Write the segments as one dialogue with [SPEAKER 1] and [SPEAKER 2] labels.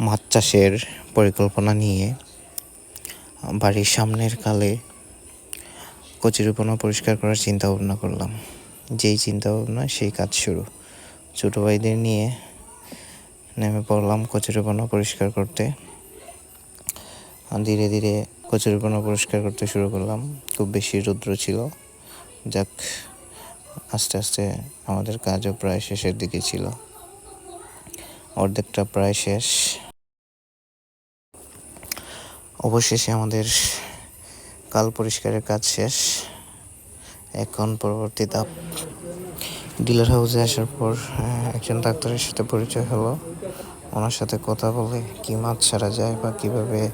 [SPEAKER 1] মাছ চাষের পরিকল্পনা নিয়ে বাড়ির সামনের কালে কচুরিপনা পরিষ্কার করার চিন্তা ভাবনা করলাম। যেই চিন্তা ভাবনা সেই কাজ শুরু। ছোটো ভাইদের নিয়ে নেমে পড়লাম কচুরিপনা পরিষ্কার করতে। ধীরে ধীরে কচুরিপনা পরিষ্কার করতে শুরু করলাম। খুব বেশি রৌদ্র ছিল। যাক, আস্তে আস্তে আমাদের কাজও প্রায় শেষের দিকে ছিল। অর্ধেকটা প্রায় শেষ। অবশেষে আমাদের কাল পরিষ্কারের কাজ শেষ। এখন পরবর্তী ধাপ। ডিলার হাউসে আসার পর একজন ডাক্তারের সাথে পরিচয় হলো। ওনার সাথে কথা বলে কি মাছ ছাড়া যায় বা কীভাবে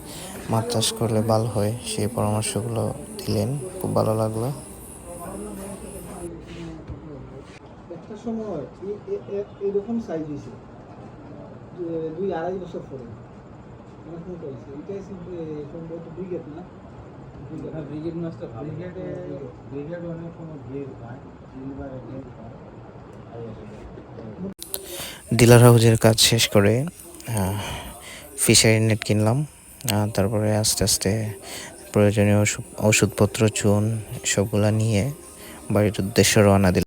[SPEAKER 1] মাছ চাষ করলে ভালো হয় সেই পরামর্শগুলো দিলেন। খুব ভালো লাগল।
[SPEAKER 2] একটা সময় এরকম সাইজ হয়েছে। দু- দুই আড়াই বছর পরে। এরকম করেছে। এটা সম্ভবত ব্রিগেড না।
[SPEAKER 3] হ্যাঁ ব্রিগেড মাছটা
[SPEAKER 2] ব্রিগেডে
[SPEAKER 3] ব্রিগেড অনেক সময় ভিড় পায় সিলভারে
[SPEAKER 1] ডিলার হাউজের কাজ শেষ করে ফিশারি নেট কিনলাম। আহ, তারপরে আস্তে আস্তে প্রয়োজনীয় ওষুধ ওষুধপত্র চুন সবগুলা নিয়ে বাড়ির উদ্দেশ্যে রওনা দিলাম।